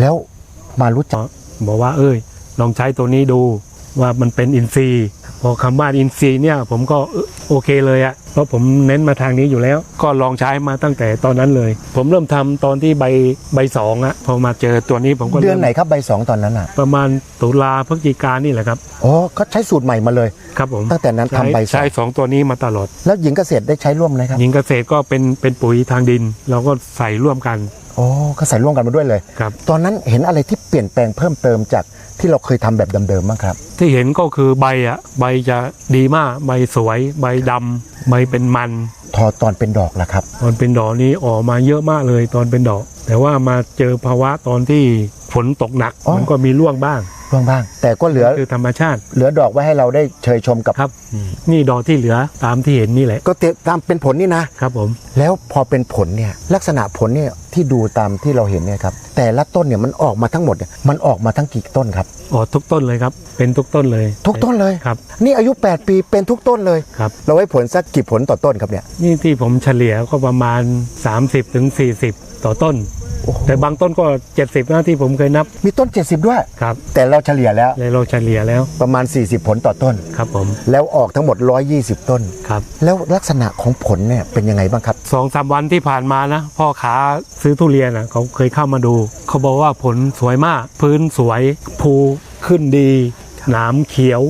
แล้วมารู้จักบอกว่าเอ้ย ลองใช้ตัวนี้ดูว่ามันเป็นอินทรีย์พอคำว่าอินทรีย์เนี่ยผมก็เออโอเคเลยอะเพราะผมเน้นมาทางนี้อยู่แล้ว ก็ลองใช้มาตั้งแต่ตอนนั้นเลย ผมเริ่มทำตอนที่ใบใบสองอะพอมาเจอตัวนี้ผมก็เดือนริ่มไหนครับใบสองตอนนั้นอะประมาณตุลาพฤศจิกานี่แหละครับอ๋อเขาใช้สูตรใหม่มาเลยครับผมตั้งแต่นั้นทำใบสอใช้งสองตัวนี้มาตลอด แล้วหญิงเกษตรได้ใช้ร่วมไหมครับหญิงเกษตรก็เป็นเป็นปุ๋ยทางดิน เราก็ใส่ร่วมกัน อ๋อเขาใส่ร่วมกันมาด้วยเลย ครับ ตอนนั้นเห็นอะไรที่เปลี่ยนแปลงเพิ่มเติมจากที่เราเคยทำแบบเดิมๆบ้างครับ ที่เห็นก็คือใบอะใบจะดีมาก ใบสวย ใบดำใบเป็นมันทอตอนเป็นดอกล่ะครับ ตอนเป็นดอกนี้ออกมาเยอะมากเลยตอนเป็นดอก แต่ว่ามาเจอภาวะตอนที่ ฝนตกหนักอ๋อ มันก็มีร่วงบ้างร่วงบ้าง แต่ก็เหลือคือธรรมชาติเหลือดอกไว้ให้เราได้เชยชมกับ ครับ นี่ดอกที่เหลือตามที่เห็นนี่แหละก็เตะตามเป็นผลนี่นะ ครับผม แล้วพอเป็นผลเนี่ยลักษณะผลเนี่ยที่ดูตามที่เราเห็นเนี่ยครับแต่ละต้นเนี่ยมันออกมาทั้งหมดเนี่ยมันออกมาทั้งกี่ต้นครับออกทุกต้นเลยครับ เป็นทุกต้นเลยทุกต้นเลย ครับนี่อายุ 8 ปีเป็นทุกต้นเลย ครับ เราไว้ผลสักกี่ผลต่อต้นครับเนี่ยนี่ที่ผมเฉลี่ยก็ประมาณ 30-40ถึง40ต่อต้นโอ้โห แต่บางต้นก็ 70นะที่ผมเคยนับมีต้น 70 ด้วย ครับแต่เราเฉลี่ยแล้วเลยเราเฉลี่ยแล้วประมาณ 40 ผลต่อต้น ครับผมแล้วออกทั้งหมด 120 ต้น ครับแล้วลักษณะของผลเนี่ยเป็นยังไงบ้างครับ สองสามวันที่ผ่านมานะ พ่อค้าซื้อทุเรียนอะเขาเคยเข้ามาดู เขาบอกว่าผลสวยมาก พื้นสวยภูขึ้นดีหนามเขียว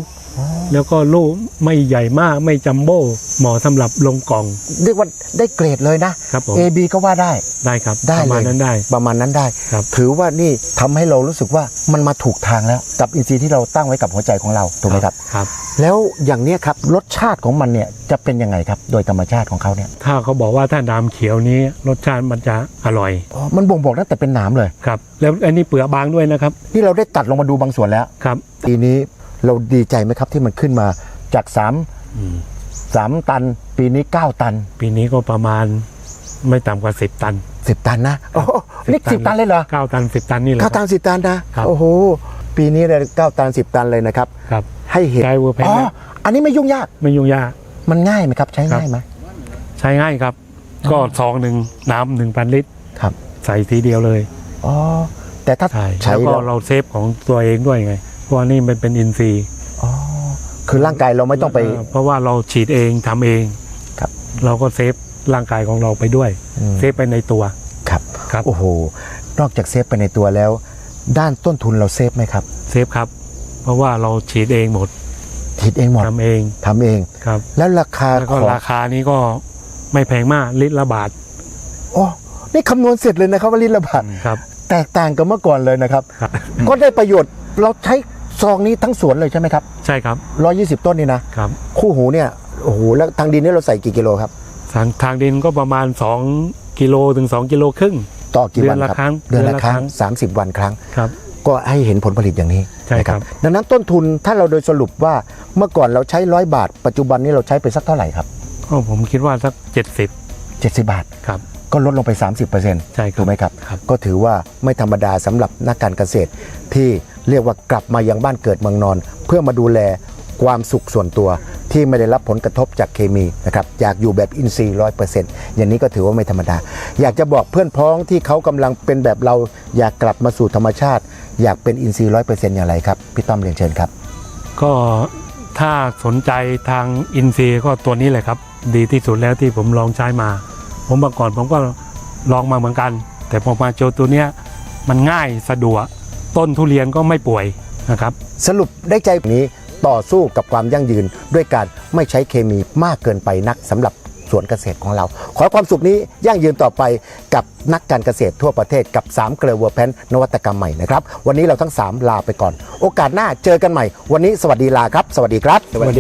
แล้วก็ลูกไม่ใหญ่มากไม่จัมโบ้เหมาะสำหรับลงกล่อง เรียกว่าได้เกรดเลยนะ ครับผม A B ก็ว่าได้ ได้ครับได้ประเลมาณยนั้นได้ ประมาณนั้นได้ ครับ ถือว่านี่ทำให้เรารู้สึกว่ามันมาถูกทางแล้ว กับอินทรีย์ที่เราตั้งไว้กับหัวใจของเราถูกไหมครับ ครับ แล้วอย่างเนี้ยครับรสชาติของมันเนี่ยจะเป็นยังไงครับ โดยธรรมชาติของเขาเนี่ยถ้าเขาบอกว่าถ้าน้ำเขียวนี้รสชาติมันจะอร่อยอ๋อมันบ่งบอกตั้งแต่เป็นหนามเลย ครับ แล้วอันนี้เปลือกบางด้วยนะครับ นี่เราได้ตัดลงมาดูบางส่วนแล้ว ครับ ปีนี้ เราดีใจไหมครับที่มันขึ้นมาจาก3 3ตัน ปีนี้9ตันปีนี้ก็ประมาณไม่ต่ำกว่า10ตัน10ตันนะโอ้โหนี่10สิบตันเลยเหรอ9ตัน10ตันนี่แหละเก้าตันสิบตันนะครับ โอ้โหปีนี้เลยเก้าตันสิบตันเลยนะครับ ครับ ให้เห็นใช้เวอร์แพนอ๋ออันนี้ไม่ยุ่งยากไม่ยุ่งยาก มันง่ายไหมครับ ใช้ครับง่ายไหมใช้ง่ายครับ ก็ซองหนึ่งน้ำหนึ่งพันลิตร ครับใส่ทีเดียวเลย อ๋อแต่ถ้าใช่ ใช้แล้วก็แล้วเราเซฟของตัวเองด้วยไง เพราะว่านี่มันเป็นอินทรีย์อ๋อคือร่างกายเราไม่ต้องไปเเพราะว่าเราฉีดเองทำเองครับ เราก็เซฟร่างกายของเราไปด้วยอืมเซฟไปในตัวครับครับโอ้โหนอกจากเซฟไปในตัวแล้ว ด้านต้นทุนเราเซฟไหมครับเซฟครับ เพราะว่าเราฉีดเองหมดทิดเองหมดทำเองทำเองครับ แล้วราคาแล้วขก็องราคานี้ก็ไม่แพงมากลิตรละบาทโอ้นี่คำนวณเสร็จเลยนะครับว่าลิตรละบาทครับ แตกต่างกับเมื่อก่อนเลยนะครับครับก็ได้ประโยชน์เราใช้ ซองนี้ทั้งสวนเลยใช่ไหมครับใช่ครับ120ต้นนี่นะครับ คู่หูเนี่ยโอ้โหแล้วทางดินนี่เราใส่กี่กิโลครับทางทางดินก็ประมาณ 2 กิโลถึง 2 กิโลครึ่ง ต่อกี่วันเดือนละครับครั้งเดือนละเดือนละครั้งครั้30วันครั้งครับ ก็ให้เห็นผลผลิตอย่างนี้ใช่นะครับ ดังนั้นต้นทุนถ้าเราโดยสรุปว่าเมื่อก่อนเราใช้ร้อยบาท ปัจจุบันนี้เราใช้ไปสักเท่าไหร่ครับก็ผมคิดว่าสัก 70บาท70ครับ ก็ลดลงไป 30%ใช่ครัถูบกไหมครับครับ ก็ถือว่าไม่ธรรมดาสำหรับนักการเกษตรที่ เรียกว่ากลับมายังบ้านเกิดเมืองนอน เพื่อมาดูแลความสุขส่วนตัวที่ไม่ได้รับผลกระทบจากเคมีนะครับอยากอยู่แบบอินทรีย์ร้อยเปอร์เซ็นต์อย่างนี้ก็ถือว่าไม่ธรรมดา อยากจะบอกเพื่อนพ้องที่เขากำลังเป็นแบบเราอยากกลับมาสู่ธรรมชาติ อยากเป็นอินทรีย์ร้อยเปอร์เซ็นต์อย่างไรครับ พี่ต้อมเรียนเชิญครับ ก็ถ้าสนใจทางอินซีย์ก็ตัวนี้แหละครับ ดีที่สุดแล้วที่ผมลองใช้มา ผมเมื่อก่อนผมก็ลองมาเหมือนกัน แต่พอมาเจอตัวเนี้ยมันง่ายสะดวก ต้นทุเรียนก็ไม่ป่วยนะครับ สรุปได้ใจนี้ต่อสู้กับความยั่งยืน ด้วยการไม่ใช้เคมีมากเกินไปนักสำหรับสวนเกษตรของเรา ขอความสุขนี้ยั่งยืนต่อไปกับนักการเกษตรทั่วประเทศกับ 3 เกลือเวอร์แพนนวัตกรรมใหม่นะครับ วันนี้เราทั้ง 3 ลาไปก่อน โอกาสหน้าเจอกันใหม่ วันนี้สวัสดีลาครับ สวัสดีครับสวัสดี